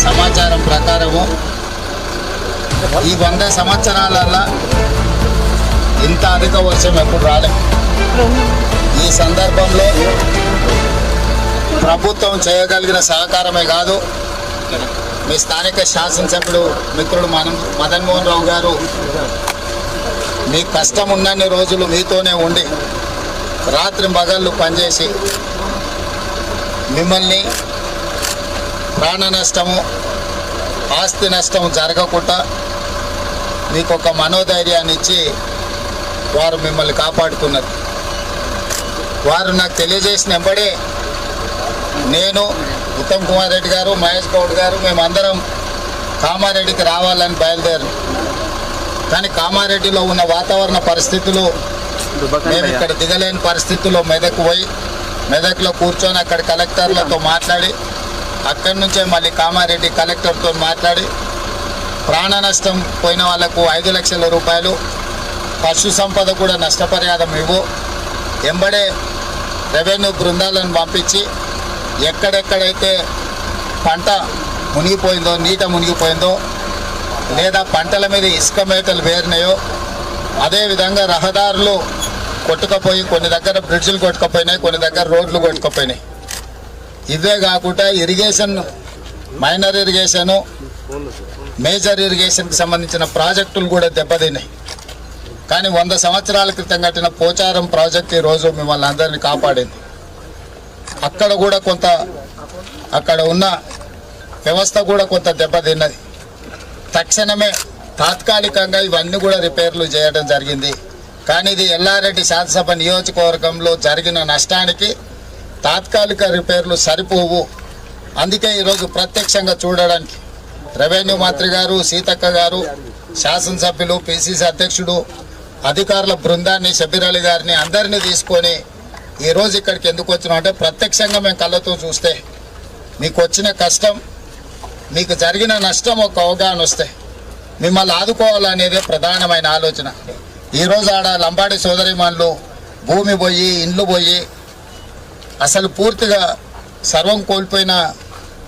సమాచారం ప్రకారము ఈ వంద సంవత్సరాలల్లో ఇంత అధిక వర్షం ఎప్పుడు రాలేదు. ఈ సందర్భంలో ప్రభుత్వం చేయగలిగిన సహకారమే కాదు మీ స్థానిక శాసనసభ్యుడు మిత్రుడు మనం మదన్మోహన్ రావు గారు మీ కష్టం ఉన్నన్ని రోజులు మీతోనే ఉండి రాత్రి మగళ్ళు పనిచేసి మిమ్మల్ని ప్రాణ నష్టము ఆస్తి నష్టం జరగకుండా మీకు ఒక మనోధైర్యాన్ని ఇచ్చి వారు మిమ్మల్ని కాపాడుకున్నారు వారు నాకు తెలియజేసిన వెంబడే నేను ఉత్తమ్ కుమార్ రెడ్డి గారు మహేష్ గౌడ్ గారు మేమందరం కామారెడ్డికి రావాలని బయలుదేరు. కానీ కామారెడ్డిలో ఉన్న వాతావరణ పరిస్థితులు మేము ఇక్కడ దిగలేని పరిస్థితుల్లో మెదక్ పోయి మెదక్లో కూర్చొని అక్కడ కలెక్టర్లతో మాట్లాడి అక్కడి నుంచే మళ్ళీ కామారెడ్డి కలెక్టర్తో మాట్లాడి ప్రాణ నష్టం పోయిన వాళ్ళకు ఐదు లక్షల రూపాయలు పశు సంపద కూడా నష్టపరిహారం ఇవ్వు. ఎంబడే రెవెన్యూ బృందాలను పంపించి ఎక్కడెక్కడైతే పంట మునిగిపోయిందో నీట మునిగిపోయిందో లేదా పంటల మీద ఇసుక మేటలు వేరినాయో అదేవిధంగా రహదారులు కొట్టుకపోయి కొన్ని దగ్గర బ్రిడ్జ్లు కొట్టుకపోయినాయి కొన్ని దగ్గర రోడ్లు కొట్టుకపోయినాయి. ఇవే కాకుండా ఇరిగేషన్ మైనర్ ఇరిగేషను మేజర్ ఇరిగేషన్కి సంబంధించిన ప్రాజెక్టులు కూడా దెబ్బతిన్నాయి. కానీ వంద సంవత్సరాల క్రితం కట్టిన పోచారం ప్రాజెక్ట్ ఈరోజు మిమ్మల్ని అందరినీ కాపాడింది. అక్కడ కూడా కొంత అక్కడ ఉన్న వ్యవస్థ కూడా కొంత దెబ్బతిన్నది. తక్షణమే తాత్కాలికంగా ఇవన్నీ కూడా రిపేర్లు చేయడం జరిగింది. కానీ ఇది ఎల్లారెడ్డి శాసనసభ నియోజకవర్గంలో జరిగిన నష్టానికి తాత్కాలిక రిపేర్లు సరిపోవు. అందుకే ఈరోజు ప్రత్యక్షంగా చూడడానికి రెవెన్యూ మంత్రి గారు సీతక్క గారు శాసనసభ్యులు పిసిసి అధ్యక్షుడు అధికారుల బృందాన్ని షబీరలి గారిని అందరినీ తీసుకొని ఈరోజు ఇక్కడికి ఎందుకు వచ్చినాం అంటే ప్రత్యక్షంగా మేము కళ్ళతో చూస్తే మీకు వచ్చిన కష్టం మీకు జరిగిన నష్టం ఒక అవగాహన వస్తే మిమ్మల్ని ఆదుకోవాలనేదే ప్రధానమైన ఆలోచన. ఈరోజు ఆడ లంబాడి సోదరిమన్లు భూమి పోయి ఇండ్లు పోయి అసలు పూర్తిగా సర్వం కోల్పోయిన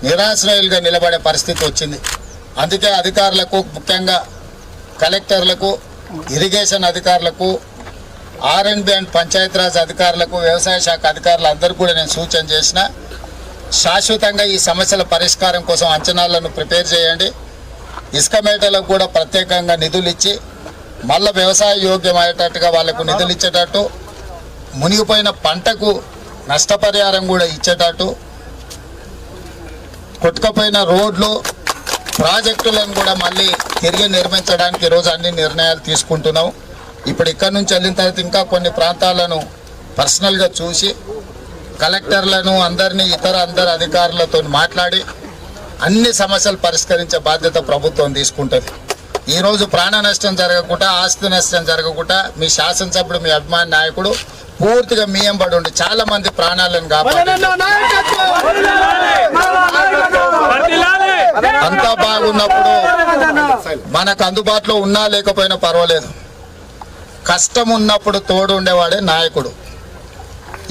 నిరాశ్రయులుగా నిలబడే పరిస్థితి వచ్చింది. అందుకే అధికారులకు ముఖ్యంగా కలెక్టర్లకు ఇరిగేషన్ అధికారులకు R and B and Panchayati Raj అధికారులకు వ్యవసాయ శాఖ అధికారులు అందరికీ కూడా నేను సూచన చేసిన శాశ్వతంగా ఈ సమస్యల పరిష్కారం కోసం అంచనాలను ప్రిపేర్ చేయండి. ఇసుక మేటలకు కూడా ప్రత్యేకంగా నిధులు ఇచ్చి మళ్ళీ వ్యవసాయ యోగ్యం అయ్యేటట్టుగా వాళ్ళకు నిధులు ఇచ్చేటట్టు మునిగిపోయిన పంటకు నష్టపరిహారం కూడా ఇచ్చేటట్టు కొట్టుకపోయిన రోడ్లు ప్రాజెక్టులను కూడా మళ్ళీ తిరిగి నిర్మించడానికి ఈరోజు అన్ని నిర్ణయాలు తీసుకుంటున్నాం. ఇప్పుడు ఇక్కడ నుంచి వెళ్ళిన తర్వాత ఇంకా కొన్ని ప్రాంతాలను పర్సనల్గా చూసి కలెక్టర్లను అందరినీ ఇతర అందరు అధికారులతో మాట్లాడి అన్ని సమస్యలు పరిష్కరించే బాధ్యత ప్రభుత్వం తీసుకుంటుంది. ఈరోజు ప్రాణ నష్టం జరగకుండా ఆస్తి నష్టం జరగకుండా మీ శాసనసభ్యుడు మీ అభిమాన నాయకుడు పూర్తిగా మీ ఎంబడి ఉండి చాలా మంది ప్రాణాలను కాపాడి. అంతా బాగున్నప్పుడు మనకు అందుబాటులో ఉన్నా లేకపోయినా పర్వాలేదు. కష్టం ఉన్నప్పుడు తోడు ఉండేవాడే నాయకుడు.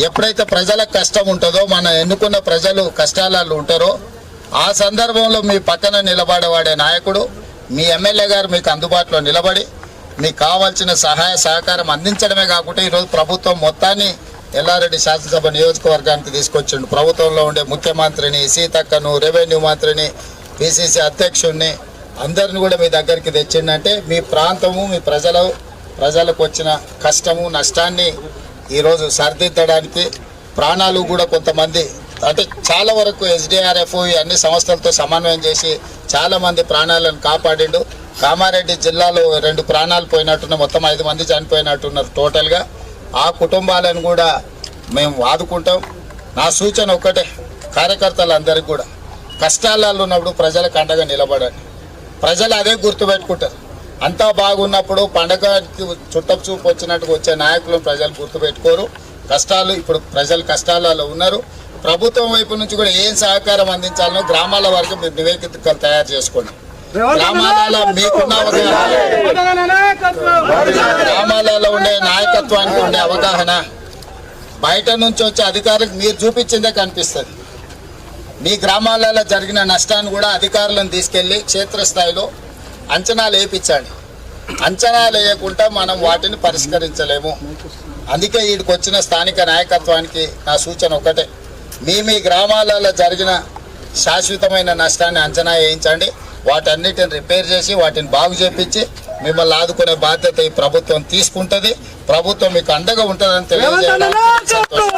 ఎప్పుడైతే ప్రజలకు కష్టం ఉంటుందో మన ఎన్నుకున్న ప్రజలు కష్టాలలో ఉంటారో ఆ సందర్భంలో మీ పక్కన నిలబడేవాడే నాయకుడు మీ ఎమ్మెల్యే గారు మీకు అందుబాటులో నిలబడి మీకు కావాల్సిన సహాయ సహకారం అందించడమే కాకుండా ఈరోజు ప్రభుత్వం మొత్తాన్ని ఎల్లారెడ్డి శాసనసభ నియోజకవర్గానికి తీసుకొచ్చిండు. ప్రభుత్వంలో ఉండే ముఖ్యమంత్రిని సీతక్కను రెవెన్యూ మంత్రిని పిసిసి అధ్యక్షుడిని అందరిని కూడా మీ దగ్గరికి తెచ్చిండంటే మీ ప్రాంతము మీ ప్రజలు ప్రజలకు వచ్చిన కష్టము నష్టాన్ని ఈరోజు సరిదిద్దడానికి ప్రాణాలు కూడా కొంతమంది అంటే చాలా వరకు ఎస్డిఆర్ఎఫ్ ఇవన్నీ అన్ని సంస్థలతో సమన్వయం చేసి చాలామంది ప్రాణాలను కాపాడిండు. కామారెడ్డి జిల్లాలో రెండు ప్రాణాలు పోయినట్టున్న మొత్తం ఐదు మంది చనిపోయినట్టున్నారు టోటల్గా ఆ కుటుంబాలను కూడా మేము ఆదుకుంటాం. నా సూచన ఒక్కటే కార్యకర్తలందరికీ కూడా. కష్టాలలో ఉన్నప్పుడు ప్రజలకు అండగా నిలబడండి. ప్రజలు అదే గుర్తుపెట్టుకుంటారు అంతా బాగున్నప్పుడు పండగకి చుట్టపు చూపు వచ్చినట్టుగా వచ్చే నాయకులను ప్రజలు గుర్తుపెట్టుకోరు కష్టాలు ఇప్పుడు ప్రజలు కష్టాలలో ఉన్నారు. ప్రభుత్వం వైపు నుంచి కూడా ఏం సహకారం అందించాలనో గ్రామాల వరకు మీరు నివేదికలు తయారు చేసుకోండి గ్రామాలలో మీకున్న గ్రామాలలో ఉండే నాయకత్వానికి ఉండే అవగాహన బయట నుంచి వచ్చే అధికారులకు మీరు చూపించిందే కనిపిస్తుంది. మీ గ్రామాలలో జరిగిన నష్టాన్ని కూడా అధికారులను తీసుకెళ్ళి క్షేత్రస్థాయిలో అంచనాలు వేయించండి. అంచనాలు వేయకుండా మనం వాటిని పరిష్కరించలేము. అందుకే వీడికి వచ్చిన స్థానిక నాయకత్వానికి నా సూచన ఒకటే మీ మీ గ్రామాలలో జరిగిన శాశ్వతమైన నష్టాన్ని అంచనా వేయించండి. వాటన్నిటిని రిపేర్ చేసి వాటిని బాగు చేపించి మిమ్మల్ని ఆదుకునే బాధ్యత ఈ ప్రభుత్వం తీసుకుంటుంది ప్రభుత్వం మీకు అండగా ఉంటుందని సంతోషం.